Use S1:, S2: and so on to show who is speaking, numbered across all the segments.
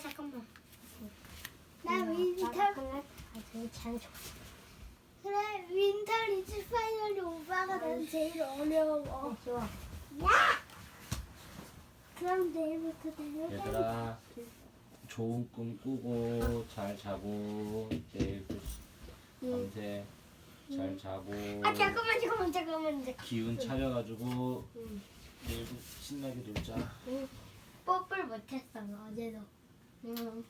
S1: 잠깐만.
S2: 나 윈터
S1: 제일 잘 좋아.
S2: 그래 윈터 리즈 파이널이 오빠가 난 제일 어려워.
S1: 어, 좋아.
S2: 야! 그럼 내일부터 내일
S3: 얘들아 좋은 꿈 꾸고 잘 자고 내일도 밤새 잘 자고
S2: 아 잠깐만 잠깐만 잠깐만 잠깐.
S3: 기운 차려가지고
S1: 응.
S3: 내일도 신나게 놀자
S2: 뽀뽀를 못했어 어제도.
S1: 응.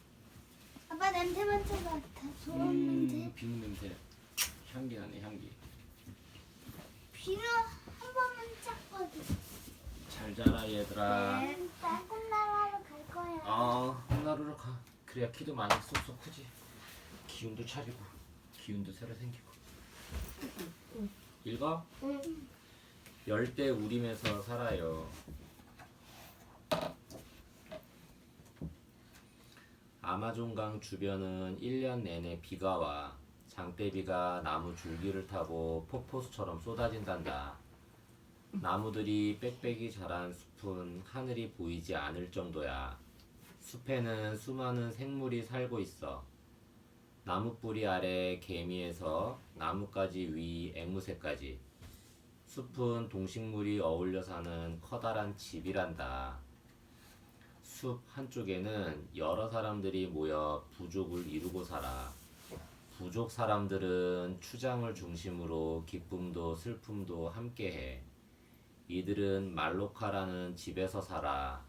S2: 아빠 냄새 맡은 것 같아. 좋은
S3: 음
S2: 냄새.
S3: 비누 냄새 향기 나네 향기
S2: 비누 한 번만 짰거든.
S3: 잘 자라 얘들아
S2: 네. 나 꿈나라로 갈 거야.
S3: 어 홈나루로 가 그래야 키도 많이 쏙쏙 크지 기운도 차리고 기운도 새로 생기고 읽어
S1: 응.
S3: 열대 우림에서 살아요. 아마존강 주변은 1년 내내 비가 와 장대비가 나무 줄기를 타고 폭포수처럼 쏟아진단다. 나무들이 빽빽이 자란 숲은 하늘이 보이지 않을 정도야. 숲에는 수많은 생물이 살고 있어. 나무 뿌리 아래 개미에서 나뭇가지 위 앵무새까지 숲은 동식물이 어울려 사는 커다란 집이란다. 숲 한쪽에는 여러 사람들이 모여 부족을 이루고 살아. 부족 사람들은 추장을 중심으로 기쁨도 슬픔도 함께해. 이들은 말로카라는 집에서 살아.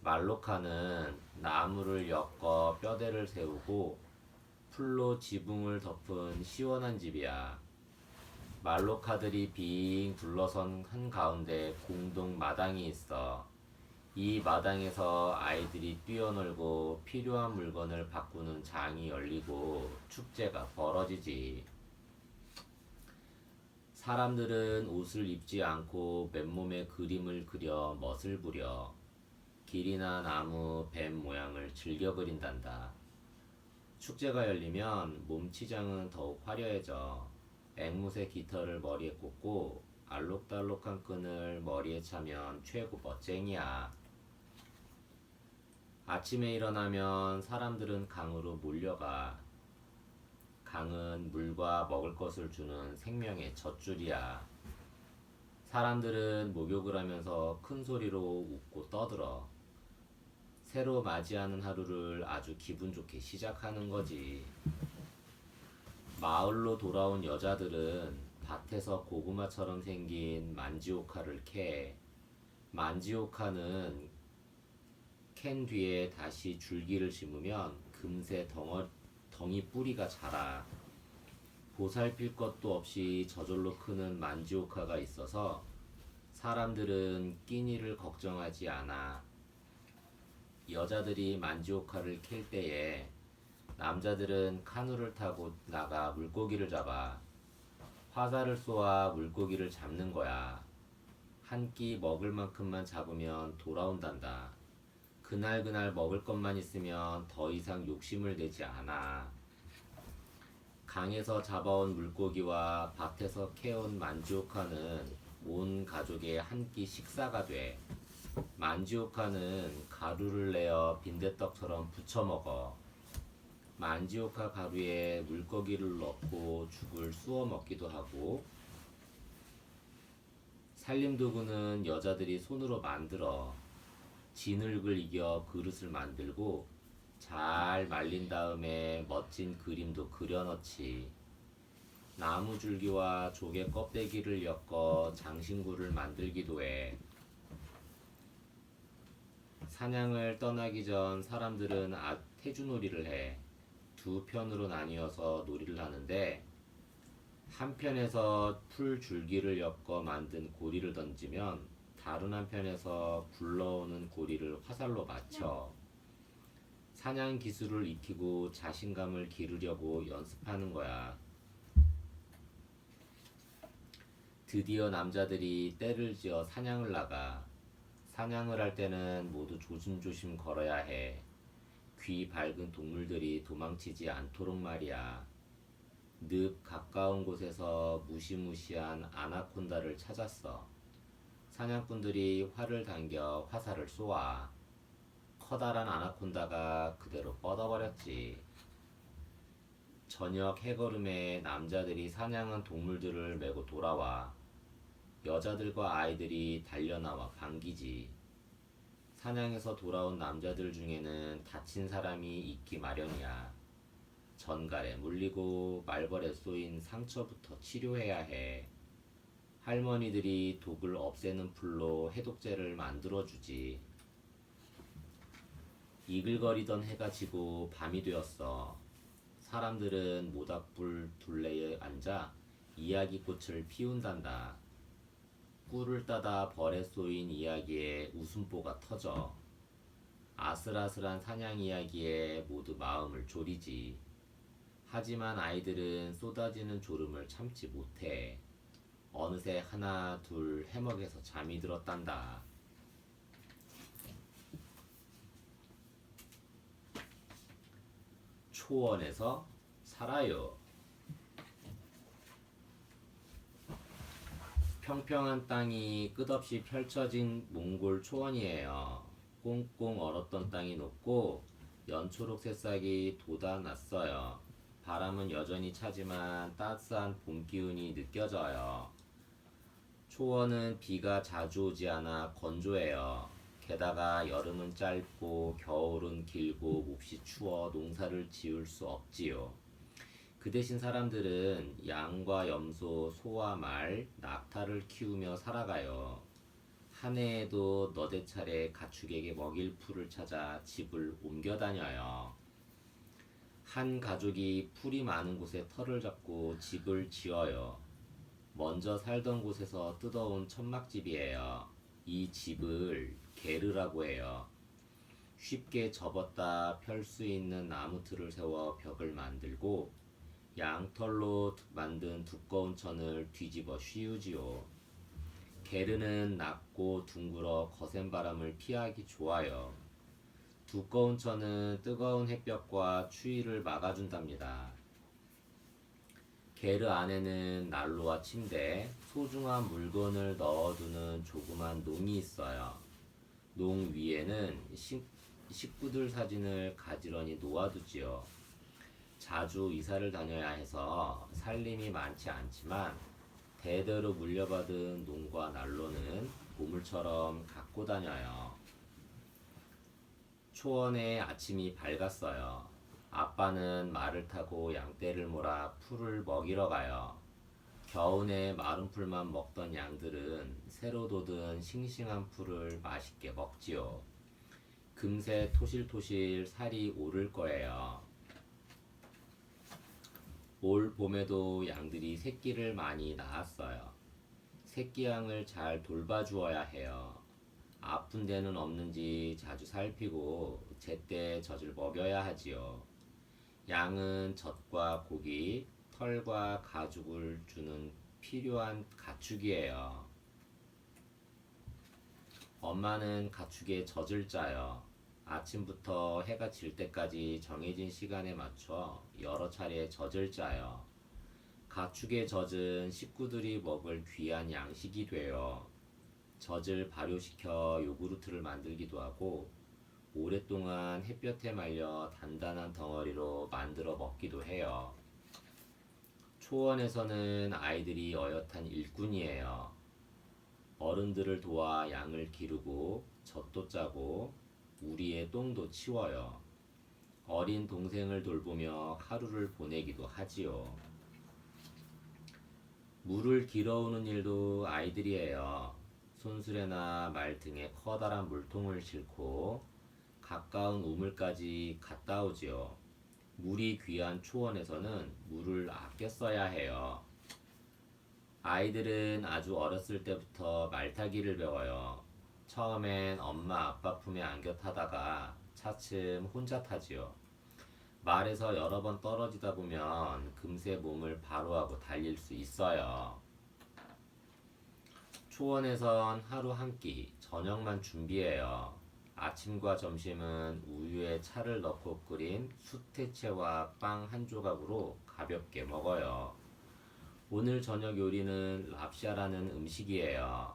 S3: 말로카는 나무를 엮어 뼈대를 세우고 풀로 지붕을 덮은 시원한 집이야. 말로카들이 빙 둘러선 한 가운데 공동 마당이 있어. 이 마당에서 아이들이 뛰어놀고 필요한 물건을 바꾸는 장이 열리고 축제가 벌어지지. 사람들은 옷을 입지 않고 맨몸에 그림을 그려 멋을 부려 길이나 나무, 뱀 모양을 즐겨 그린단다. 축제가 열리면 몸치장은 더욱 화려해져. 앵무새 깃털을 머리에 꽂고 알록달록한 끈을 머리에 차면 최고 멋쟁이야. 아침에 일어나면 사람들은 강으로 몰려가. 강은 물과 먹을 것을 주는 생명의 젖줄이야. 사람들은 목욕을 하면서 큰 소리로 웃고 떠들어. 새로 맞이하는 하루를 아주 기분 좋게 시작하는 거지. 마을로 돌아온 여자들은 밭에서 고구마처럼 생긴 만지오카를 캐. 만지오카는 캔 뒤에 다시 줄기를 심으면 금세 덩어, 덩이 뿌리가 자라. 보살필 것도 없이 저절로 크는 만지오카가 있어서 사람들은 끼니를 걱정하지 않아. 여자들이 만지오카를 캘 때에 남자들은 카누를 타고 나가 물고기를 잡아 화살을 쏘아 물고기를 잡는 거야. 한 끼 먹을 만큼만 잡으면 돌아온단다. 그날 그날 먹을 것만 있으면 더 이상 욕심을 내지 않아. 강에서 잡아온 물고기와 밭에서 캐온 만지오카는 온 가족의 한 끼 식사가 돼. 만지오카는 가루를 내어 빈대떡처럼 부쳐 먹어. 만지오카 가루에 물고기를 넣고 죽을 쑤어 먹기도 하고 살림도구는 여자들이 손으로 만들어 진흙을 이겨 그릇을 만들고 잘 말린 다음에 멋진 그림도 그려넣지 나무 줄기와 조개 껍데기를 엮어 장신구를 만들기도 해 사냥을 떠나기 전 사람들은 아, 태주놀이를 해. 두 편으로 나뉘어서 놀이를 하는데 한 편에서 풀 줄기를 엮어 만든 고리를 던지면 다른 한편에서 굴러오는 고리를 화살로 맞춰 사냥 기술을 익히고 자신감을 기르려고 연습하는 거야. 드디어 남자들이 때를 지어 사냥을 나가. 사냥을 할 때는 모두 조심조심 걸어야 해. 귀 밝은 동물들이 도망치지 않도록 말이야. 늪 가까운 곳에서 무시무시한 아나콘다를 찾았어. 사냥꾼들이 활을 당겨 화살을 쏘아. 커다란 아나콘다가 그대로 뻗어버렸지. 저녁 해걸음에 남자들이 사냥한 동물들을 메고 돌아와 여자들과 아이들이 달려나와 반기지. 사냥에서 돌아온 남자들 중에는 다친 사람이 있기 마련이야. 전갈에 물리고 말벌에 쏘인 상처부터 치료해야 해. 할머니들이 독을 없애는 풀로 해독제를 만들어주지. 이글거리던 해가 지고 밤이 되었어. 사람들은 모닥불 둘레에 앉아 이야기꽃을 피운단다. 꿀을 따다 벌에 쏘인 이야기에 웃음보가 터져. 아슬아슬한 사냥 이야기에 모두 마음을 졸이지. 하지만 아이들은 쏟아지는 졸음을 참지 못해. 어느새 하나 둘 해먹에서 잠이 들었단다. 초원에서 살아요. 평평한 땅이 끝없이 펼쳐진 몽골 초원이에요. 꽁꽁 얼었던 땅이 높고 연초록 새싹이 돋아났어요. 바람은 여전히 차지만 따스한 봄 기운이 느껴져요. 초원은 비가 자주 오지 않아 건조해요. 게다가 여름은 짧고 겨울은 길고 몹시 추워 농사를 지을 수 없지요. 그 대신 사람들은 양과 염소, 소와 말, 낙타를 키우며 살아가요. 한 해에도 너댓 차례 가축에게 먹일 풀을 찾아 집을 옮겨 다녀요. 한 가족이 풀이 많은 곳에 터를 잡고 집을 지어요. 먼저 살던 곳에서 뜯어온 천막집이에요. 이 집을 게르라고 해요. 쉽게 접었다 펼 수 있는 나무 틀을 세워 벽을 만들고 양털로 만든 두꺼운 천을 뒤집어 씌우지요. 게르는 낮고 둥글어 거센 바람을 피하기 좋아요. 두꺼운 천은 뜨거운 햇볕과 추위를 막아준답니다. 게르 안에는 난로와 침대, 소중한 물건을 넣어두는 조그만 농이 있어요. 농 위에는 식, 식구들 사진을 가지런히 놓아두지요. 자주 이사를 다녀야 해서 살림이 많지 않지만 대대로 물려받은 농과 난로는 보물처럼 갖고 다녀요. 초원의 아침이 밝았어요. 아빠는 말을 타고 양떼를 몰아 풀을 먹이러 가요. 겨우내 마른 풀만 먹던 양들은 새로 돋은 싱싱한 풀을 맛있게 먹지요. 금세 토실토실 살이 오를 거예요. 올 봄에도 양들이 새끼를 많이 낳았어요. 새끼 양을 잘 돌봐주어야 해요. 아픈 데는 없는지 자주 살피고 제때 젖을 먹여야 하지요. 양은 젖과 고기, 털과 가죽을 주는 필요한 가축이에요. 엄마는 가축의 젖을 짜요. 아침부터 해가 질 때까지 정해진 시간에 맞춰 여러 차례 젖을 짜요. 가축의 젖은 식구들이 먹을 귀한 양식이 돼요. 젖을 발효시켜 요구르트를 만들기도 하고 오랫동안 햇볕에 말려 단단한 덩어리로 만들어 먹기도 해요. 초원에서는 아이들이 어엿한 일꾼이에요. 어른들을 도와 양을 기르고 젖도 짜고 우리의 똥도 치워요. 어린 동생을 돌보며 하루를 보내기도 하지요. 물을 길어오는 일도 아이들이 해요. 손수레나 말 등에 커다란 물통을 싣고 가까운 우물까지 갔다 오지요. 물이 귀한 초원에서는 물을 아껴 써야 해요. 아이들은 아주 어렸을 때부터 말타기를 배워요. 처음엔 엄마 아빠 품에 안겨 타다가 차츰 혼자 타지요. 말에서 여러 번 떨어지다 보면 금세 몸을 바로 하고 달릴 수 있어요. 초원에선 하루 한 끼, 저녁만 준비해요. 아침과 점심은 우유에 차를 넣고 끓인 수태채와 빵 한 조각으로 가볍게 먹어요. 오늘 저녁 요리는 랍샤라는 음식이에요.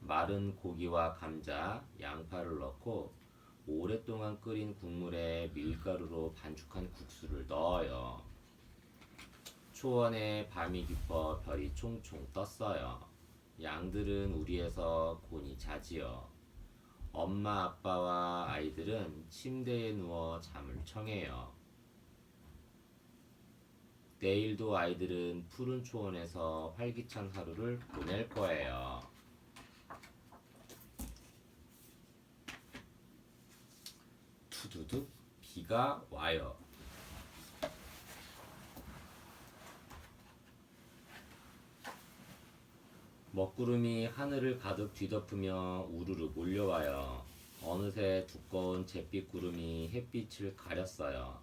S3: 마른 고기와 감자, 양파를 넣고 오랫동안 끓인 국물에 밀가루로 반죽한 국수를 넣어요. 초원에 밤이 깊어 별이 총총 떴어요. 양들은 우리에서 곤히 자지요. 엄마 아빠와 아이들은 침대에 누워 잠을 청해요. 내일도 아이들은 푸른 초원에서 활기찬 하루를 보낼 거예요. 투두둑 비가 와요. 먹구름이 하늘을 가득 뒤덮으며 우르르 몰려와요. 어느새 두꺼운 잿빛 구름이 햇빛을 가렸어요.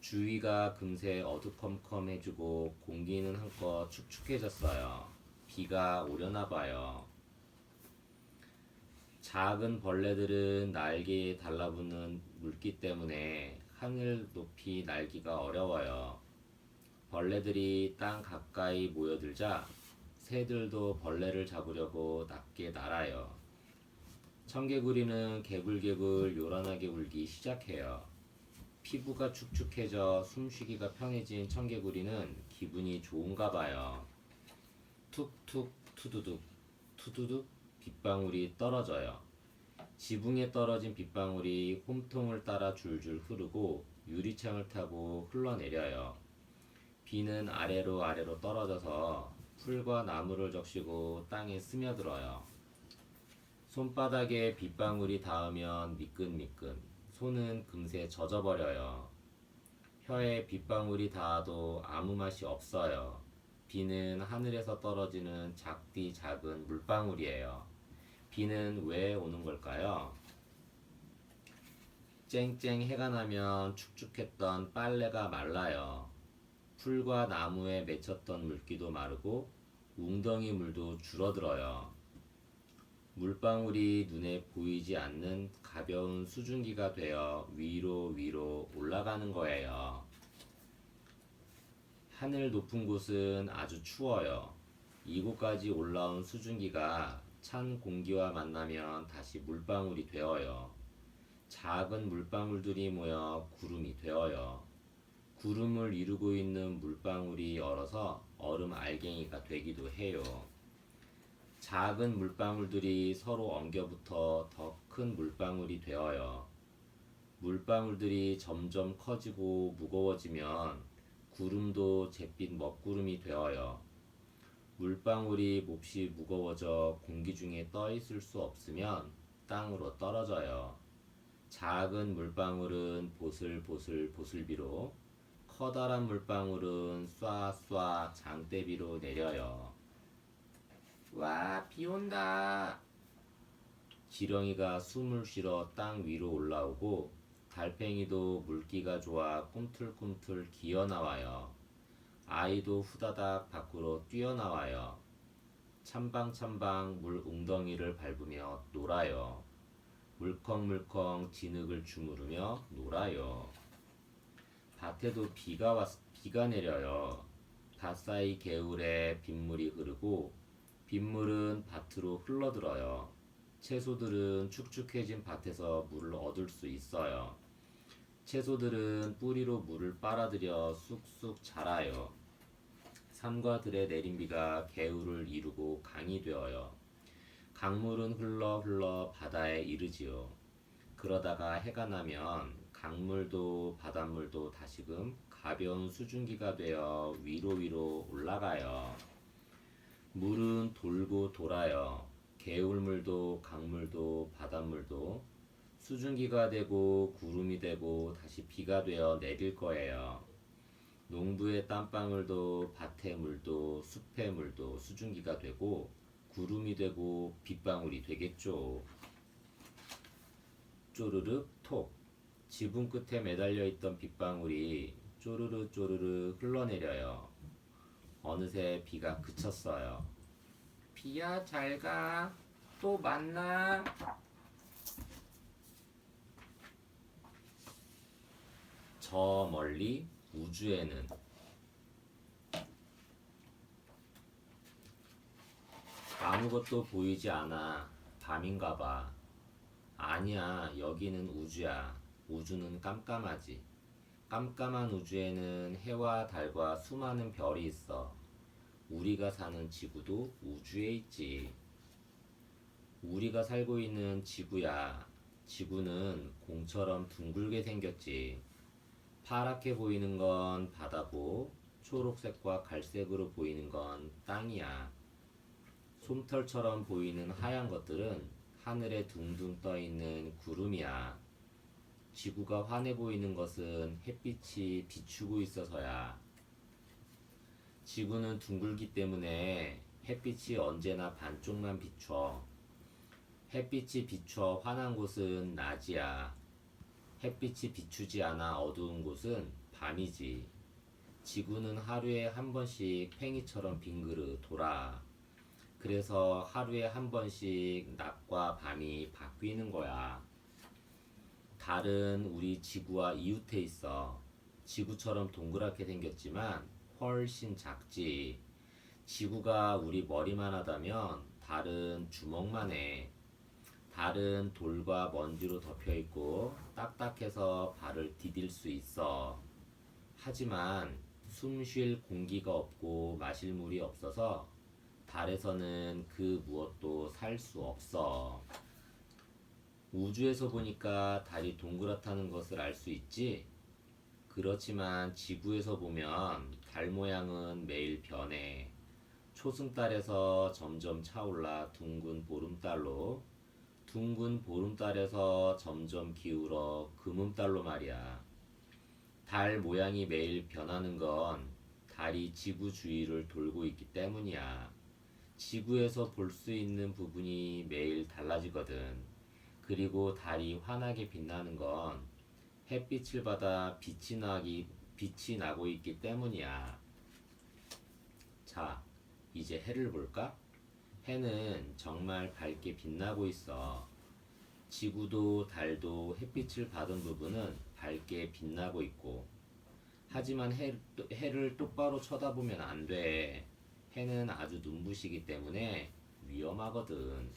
S3: 주위가 금세 어두컴컴해지고 공기는 한껏 축축해졌어요. 비가 오려나 봐요. 작은 벌레들은 날개에 달라붙는 물기 때문에 하늘 높이 날기가 어려워요. 벌레들이 땅 가까이 모여들자 새들도 벌레를 잡으려고 낮게 날아요. 청개구리는 개굴개굴 요란하게 울기 시작해요. 피부가 축축해져 숨쉬기가 편해진 청개구리는 기분이 좋은가 봐요. 툭툭 투두둑 투두둑 빗방울이 떨어져요. 지붕에 떨어진 빗방울이 홈통을 따라 줄줄 흐르고 유리창을 타고 흘러내려요. 비는 아래로 아래로 떨어져서 풀과 나무를 적시고 땅에 스며들어요. 손바닥에 빗방울이 닿으면 미끈미끈, 손은 금세 젖어버려요. 혀에 빗방울이 닿아도 아무 맛이 없어요. 비는 하늘에서 떨어지는 작디 작은 물방울이에요. 비는 왜 오는 걸까요? 쨍쨍 해가 나면 축축했던 빨래가 말라요. 풀과 나무에 맺혔던 물기도 마르고 웅덩이 물도 줄어들어요. 물방울이 눈에 보이지 않는 가벼운 수증기가 되어 위로 위로 올라가는 거예요. 하늘 높은 곳은 아주 추워요. 이곳까지 올라온 수증기가 찬 공기와 만나면 다시 물방울이 되어요. 작은 물방울들이 모여 구름이 되어요. 구름을 이루고 있는 물방울이 얼어서 얼음 알갱이가 되기도 해요. 작은 물방울들이 서로 엉겨붙어 더 큰 물방울이 되어요. 물방울들이 점점 커지고 무거워지면 구름도 잿빛 먹구름이 되어요. 물방울이 몹시 무거워져 공기 중에 떠 있을 수 없으면 땅으로 떨어져요. 작은 물방울은 보슬보슬 보슬비로 커다란 물방울은 쏴쏴 장대비로 내려요. 와, 비 온다. 지렁이가 숨을 쉬러 땅 위로 올라오고 달팽이도 물기가 좋아 꿈틀꿈틀 기어 나와요. 아이도 후다닥 밖으로 뛰어나와요. 참방참방 물 웅덩이를 밟으며 놀아요. 물컹물컹 진흙을 주무르며 놀아요. 밭에도 비가 왔, 비가 내려요. 밭사이 개울에 빗물이 흐르고 빗물은 밭으로 흘러들어요. 채소들은 축축해진 밭에서 물을 얻을 수 있어요. 채소들은 뿌리로 물을 빨아들여 쑥쑥 자라요. 산과 들의 내린 비가 개울을 이루고 강이 되어요. 강물은 흘러 흘러 바다에 이르지요. 그러다가 해가 나면 강물도 바닷물도 다시금 가벼운 수증기가 되어 위로 위로 올라가요. 물은 돌고 돌아요. 개울물도 강물도 바닷물도 수증기가 되고 구름이 되고 다시 비가 되어 내릴 거예요. 농부의 땀방울도 밭의 물도 숲의 물도 수증기가 되고 구름이 되고 빗방울이 되겠죠. 쪼르륵 톡 지붕 끝에 매달려 있던 빗방울이 쪼르르 쪼르르 흘러내려요. 어느새 비가 그쳤어요. 비야 잘 가. 또 만나. 저 멀리 우주에는 아무것도 보이지 않아. 밤인가 봐. 아니 아니야, 여기는 우주야. 우주는 깜깜하지. 깜깜한 우주에는 해와 달과 수많은 별이 있어. 우리가 사는 지구도 우주에 있지. 우리가 살고 있는 지구야. 지구는 공처럼 둥글게 생겼지. 파랗게 보이는 건 바다고, 초록색과 갈색으로 보이는 건 땅이야. 솜털처럼 보이는 하얀 것들은 하늘에 둥둥 떠 있는 구름이야. 지구가 환해 보이는 것은 햇빛이 비추고 있어서야. 지구는 둥글기 때문에 햇빛이 언제나 반쪽만 비춰. 햇빛이 비춰 환한 곳은 낮이야. 햇빛이 비추지 않아 어두운 곳은 밤이지. 지구는 하루에 한 번씩 팽이처럼 빙그르 돌아. 그래서 하루에 한 번씩 낮과 밤이 바뀌는 거야. 달은 우리 지구와 이웃해 있어. 지구처럼 동그랗게 생겼지만 훨씬 작지. 지구가 우리 머리만 하다면 달은 주먹만 해. 달은 돌과 먼지로 덮여 있고 딱딱해서 발을 디딜 수 있어. 하지만 숨 쉴 공기가 없고 마실 물이 없어서 달에서는 그 무엇도 살 수 없어. 우주에서 보니까 달이 동그랗다는 것을 알 수 있지? 그렇지만 지구에서 보면 달 모양은 매일 변해. 초승달에서 점점 차올라 둥근 보름달로, 둥근 보름달에서 점점 기울어 금음달로 말이야. 달 모양이 매일 변하는 건 달이 지구 주위를 돌고 있기 때문이야. 지구에서 볼 수 있는 부분이 매일 달라지거든. 그리고 달이 환하게 빛나는 건 햇빛을 받아 빛이 나기 빛이 나고 있기 때문이야. 자, 이제 해를 볼까? 해는 정말 밝게 빛나고 있어. 지구도 달도 햇빛을 받은 부분은 밝게 빛나고 있고. 하지만 해, 해를 똑바로 쳐다보면 안 돼. 해는 아주 눈부시기 때문에 위험하거든.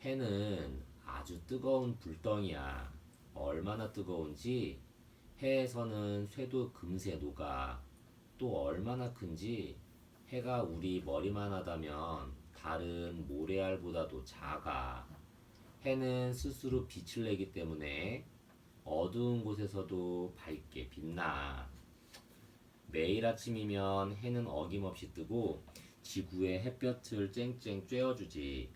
S3: 해는 아주 뜨거운 불덩이야. 얼마나 뜨거운지 해에서는 쇠도 금세 녹아. 또 얼마나 큰지 해가 우리 머리만 하다면 달은 모래알보다도 작아. 해는 스스로 빛을 내기 때문에 어두운 곳에서도 밝게 빛나. 매일 아침이면 해는 어김없이 뜨고 지구의 햇볕을 쨍쨍 쬐어주지.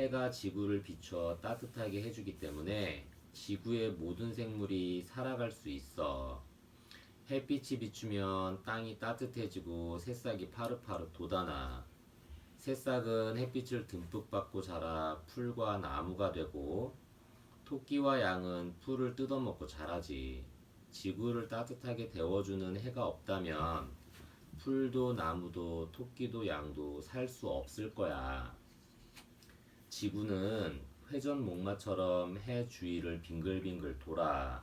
S3: 해가 지구를 비춰 따뜻하게 해주기 때문에 지구의 모든 생물이 살아갈 수 있어. 햇빛이 비추면 땅이 따뜻해지고 새싹이 파릇파릇 돋아나. 새싹은 햇빛을 듬뿍 받고 자라 풀과 나무가 되고 토끼와 양은 풀을 뜯어먹고 자라지. 지구를 따뜻하게 데워주는 해가 없다면 풀도 나무도 토끼도 양도 살 수 없을 거야. 지구는 회전 목마처럼 해 주위를 빙글빙글 돌아.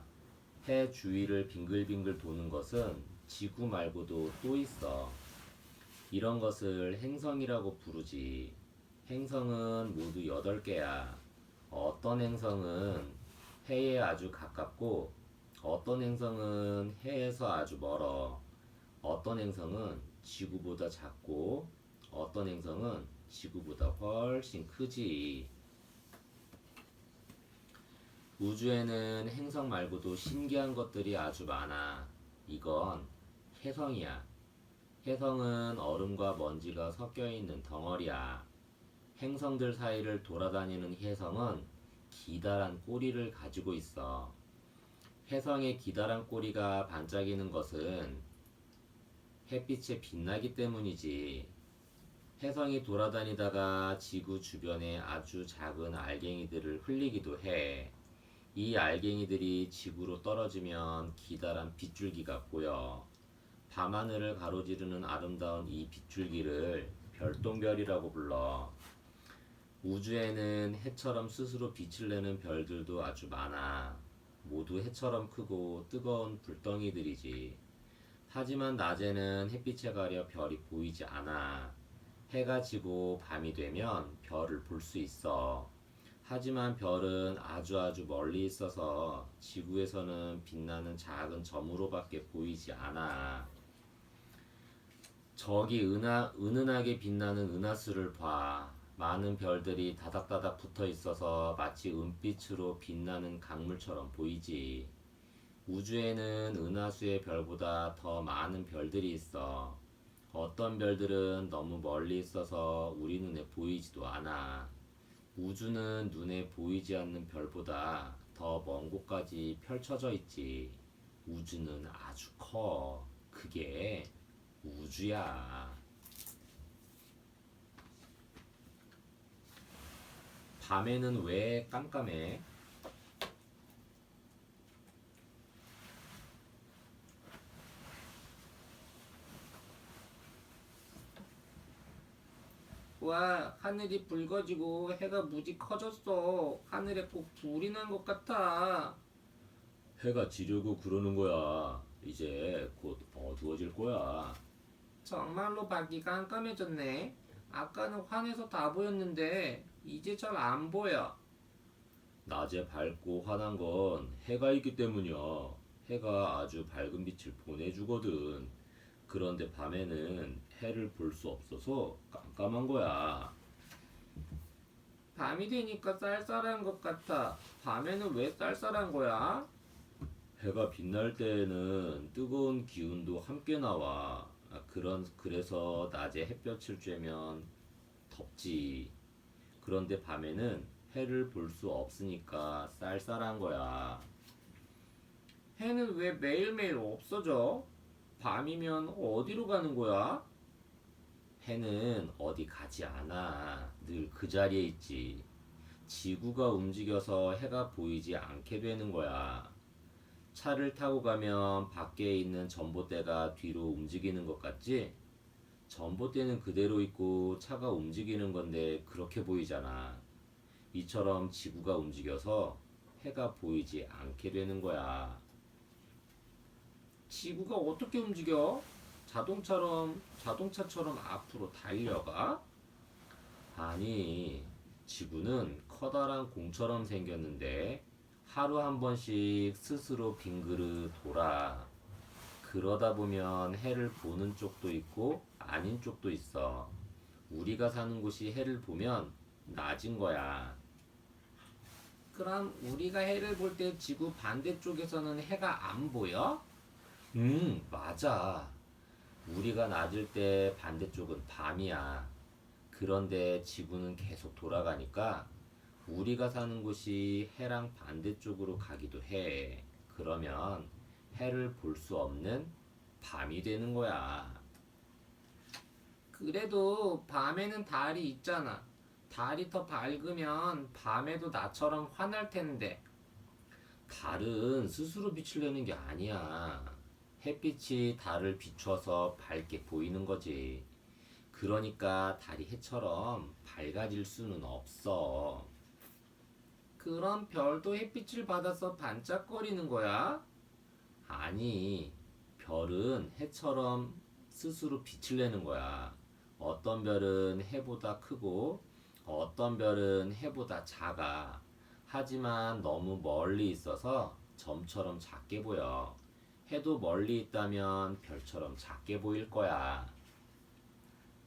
S3: 해 주위를 빙글빙글 도는 것은 지구 말고도 또 있어. 이런 것을 행성이라고 부르지. 행성은 모두 8개야. 어떤 행성은 해에 아주 가깝고, 어떤 행성은 해에서 아주 멀어. 어떤 행성은 지구보다 작고, 어떤 행성은 지구보다 훨씬 크지. 우주에는 행성 말고도 신기한 것들이 아주 많아. 이건 혜성이야. 혜성은 얼음과 먼지가 섞여 있는 덩어리야. 행성들 사이를 돌아다니는 혜성은 기다란 꼬리를 가지고 있어. 혜성의 기다란 꼬리가 반짝이는 것은 햇빛에 빛나기 때문이지. 혜성이 돌아다니다가 지구 주변에 아주 작은 알갱이들을 흘리기도 해. 이 알갱이들이 지구로 떨어지면 기다란 빗줄기가 보여. 밤하늘을 가로지르는 아름다운 이 빗줄기를 별똥별이라고 불러. 우주에는 해처럼 스스로 빛을 내는 별들도 아주 많아. 모두 해처럼 크고 뜨거운 불덩이들이지. 하지만 낮에는 햇빛에 가려 별이 보이지 않아. 해가 지고 밤이 되면 별을 볼 수 있어. 하지만 별은 아주 아주 멀리 있어서 지구에서는 빛나는 작은 점으로밖에 보이지 않아. 저기 은하, 은은하게 빛나는 은하수를 봐. 많은 별들이 다닥다닥 붙어 있어서 마치 은빛으로 빛나는 강물처럼 보이지. 우주에는 은하수의 별보다 더 많은 별들이 있어. 어떤 별들은 너무 멀리 있어서 우리 눈에 보이지도 않아. 우주는 눈에 보이지 않는 별보다 더 먼 곳까지 펼쳐져 있지. 우주는 아주 커. 그게 우주야. 밤에는 왜 깜깜해? 와, 하늘이 붉어지고 해가 무지 커졌어. 하늘에 꼭 불이 난 것 같아. 해가 지려고 그러는 거야. 이제 곧 어두워질 거야. 정말로 밖이 깜깜해졌네. 아까는 환해서 다 보였는데 이제 잘 안 보여. 낮에 밝고 환한 건 해가 있기 때문이야. 해가 아주 밝은 빛을 보내주거든. 그런데 밤에는 해를 볼 수 없어서 깜깜한 거야. 밤이 되니까 쌀쌀한 것 같아. 밤에는 왜 쌀쌀한 거야? 해가 빛날 때에는 뜨거운 기운도 함께 나와. 아, 그런 그래서 낮에 햇볕을 쬐면 덥지. 그런데 밤에는 해를 볼 수 없으니까 쌀쌀한 거야. 해는 왜 매일매일 없어져? 밤이면 어디로 가는 거야? 해는 어디 가지 않아. 늘 그 자리에 있지. 지구가 움직여서 해가 보이지 않게 되는 거야. 차를 타고 가면 밖에 있는 전봇대가 뒤로 움직이는 것 같지? 전봇대는 그대로 있고 차가 움직이는 건데 그렇게 보이잖아. 이처럼 지구가 움직여서 해가 보이지 않게 되는 거야. 지구가 어떻게 움직여? 자동차처럼 자동차처럼 앞으로 달려가? 아니, 지구는 커다란 공처럼 생겼는데 하루 한 번씩 스스로 빙그르 돌아. 그러다 보면 해를 보는 쪽도 있고 아닌 쪽도 있어. 우리가 사는 곳이 해를 보면 낮인 거야. 그럼 우리가 해를 볼 때 지구 반대쪽에서는 해가 안 보여? 음, 맞아. 우리가 낮을 때 반대쪽은 밤이야. 그런데 지구는 계속 돌아가니까 우리가 사는 곳이 해랑 반대쪽으로 가기도 해. 그러면 해를 볼 수 없는 밤이 되는 거야. 그래도 밤에는 달이 있잖아. 달이 더 밝으면 밤에도 나처럼 환할 텐데. 달은 스스로 빛을 내는 게 아니야. 햇빛이 달을 비춰서 밝게 보이는 거지. 그러니까 달이 해처럼 밝아질 수는 없어. 그럼 별도 햇빛을 받아서 반짝거리는 거야? 아니, 별은 해처럼 스스로 빛을 내는 거야. 어떤 별은 해보다 크고, 어떤 별은 해보다 작아. 하지만 너무 멀리 있어서 점처럼 작게 보여. 해도 멀리 있다면 별처럼 작게 보일 거야.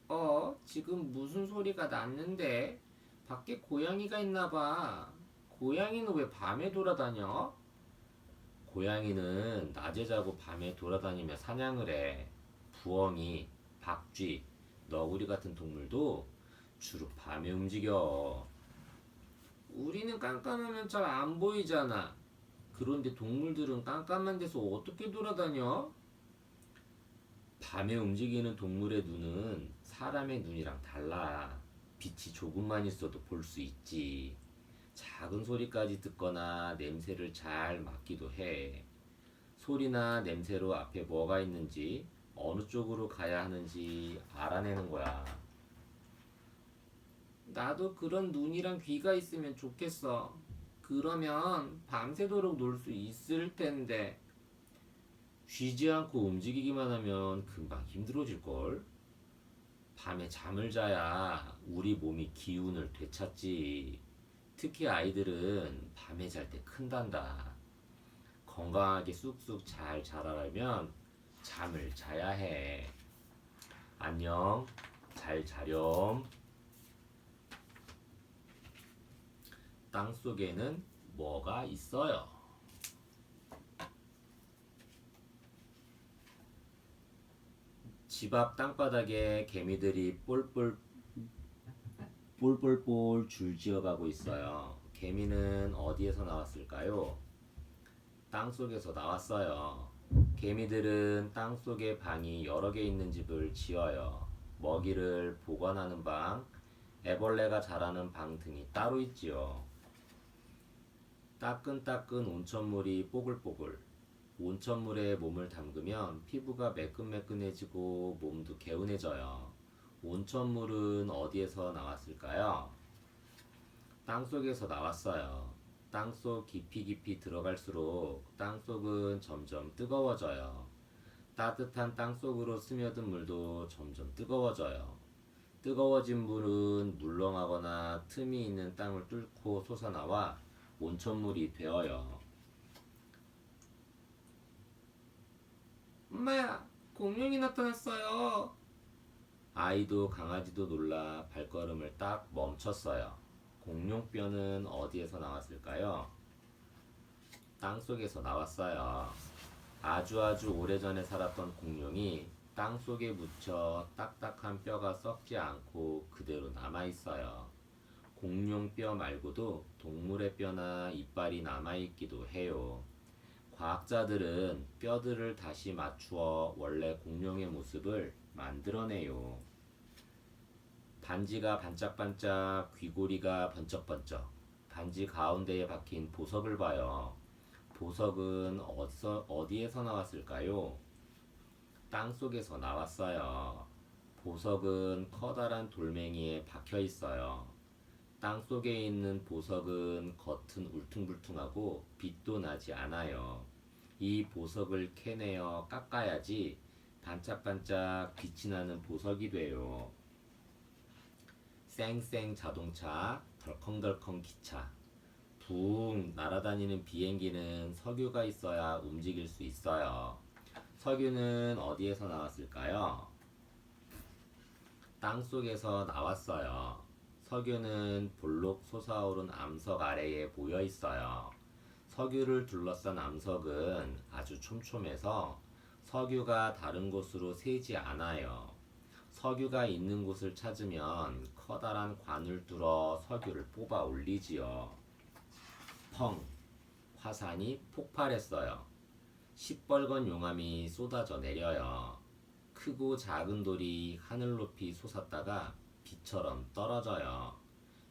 S3: 어, 지금 무슨 소리가 났는데? 밖에 고양이가 있나 봐. 고양이는 왜 밤에 돌아다녀? 고양이는 낮에 자고 밤에 돌아다니며 사냥을 해. 부엉이, 박쥐, 너구리 같은 동물도 주로 밤에 움직여. 우리는 깜깜하면 잘 안 보이잖아. 그런데 동물들은 깜깜한 데서 어떻게 돌아다녀? 밤에 움직이는 동물의 눈은 사람의 눈이랑 달라. 빛이 조금만 있어도 볼 수 있지. 작은 소리까지 듣거나 냄새를 잘 맡기도 해. 소리나 냄새로 앞에 뭐가 있는지, 어느 쪽으로 가야 하는지 알아내는 거야. 나도 그런 눈이랑 귀가 있으면 좋겠어. 그러면 밤새도록 놀 수 있을 텐데. 쉬지 않고 움직이기만 하면 금방 힘들어질걸. 밤에 잠을 자야 우리 몸이 기운을 되찾지. 특히 아이들은 밤에 잘 때 큰단다. 건강하게 쑥쑥 잘 자라려면 잠을 자야 해. 안녕. 잘 자렴. 땅 속에는 뭐가 있어요? 집 앞 땅바닥에 개미들이 뿔뿔 뿔뿔뿔 줄지어가고 있어요. 개미는 어디에서 나왔을까요? 땅 속에서 나왔어요. 개미들은 땅 속에 방이 여러 개 있는 집을 지어요. 먹이를 보관하는 방, 애벌레가 자라는 방 등이 따로 있지요. 따끈따끈 온천물이 뽀글뽀글. 온천물에 몸을 담그면 피부가 매끈매끈해지고 몸도 개운해져요. 온천물은 어디에서 나왔을까요? 땅 속에서 나왔어요. 땅속 깊이 깊이 들어갈수록 땅 속은 점점 뜨거워져요. 따뜻한 땅 속으로 스며든 물도 점점 뜨거워져요. 뜨거워진 물은 물렁하거나 틈이 있는 땅을 뚫고 솟아나와 온천물이 되어요. 엄마야, 공룡이 나타났어요. 아이도 강아지도 놀라 발걸음을 딱 멈췄어요. 공룡뼈는 어디에서 나왔을까요? 땅 속에서 나왔어요. 아주 아주 오래전에 살았던 공룡이 땅 속에 묻혀 딱딱한 뼈가 썩지 않고 그대로 남아 있어요. 공룡 뼈 말고도 동물의 뼈나 이빨이 남아 있기도 해요. 과학자들은 뼈들을 다시 맞추어 원래 공룡의 모습을 만들어내요. 반지가 반짝반짝, 귀고리가 번쩍번쩍. 반지 가운데에 박힌 보석을 봐요. 보석은 어디서, 어디에서 나왔을까요? 땅 속에서 나왔어요. 보석은 커다란 돌멩이에 박혀 있어요. 땅 속에 있는 보석은 겉은 울퉁불퉁하고 빛도 나지 않아요. 이 보석을 캐내어 깎아야지 반짝반짝 빛이 나는 보석이 돼요. 쌩쌩 자동차, 덜컹덜컹 기차. 붕 날아다니는 비행기는 석유가 있어야 움직일 수 있어요. 석유는 어디에서 나왔을까요? 땅 속에서 나왔어요. 석유는 볼록 솟아오른 암석 아래에 모여 있어요. 석유를 둘러싼 암석은 아주 촘촘해서 석유가 다른 곳으로 새지 않아요. 석유가 있는 곳을 찾으면 커다란 관을 뚫어 석유를 뽑아 올리지요. 펑! 화산이 폭발했어요. 시뻘건 용암이 쏟아져 내려요. 크고 작은 돌이 하늘 높이 솟았다가 비처럼 떨어져요.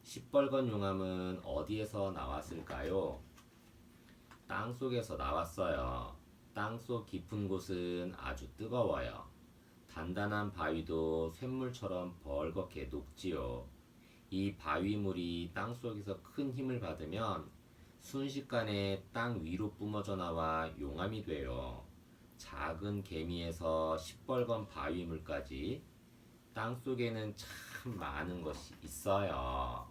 S3: 시뻘건 용암은 어디에서 나왔을까요? 땅 속에서 나왔어요. 땅 속 깊은 곳은 아주 뜨거워요. 단단한 바위도 쇳물처럼 벌겋게 녹지요. 이 바위물이 땅 속에서 큰 힘을 받으면 순식간에 땅 위로 뿜어져 나와 용암이 돼요. 작은 개미에서 시뻘건 바위물까지 땅 속에는 참 많은 것이 있어요.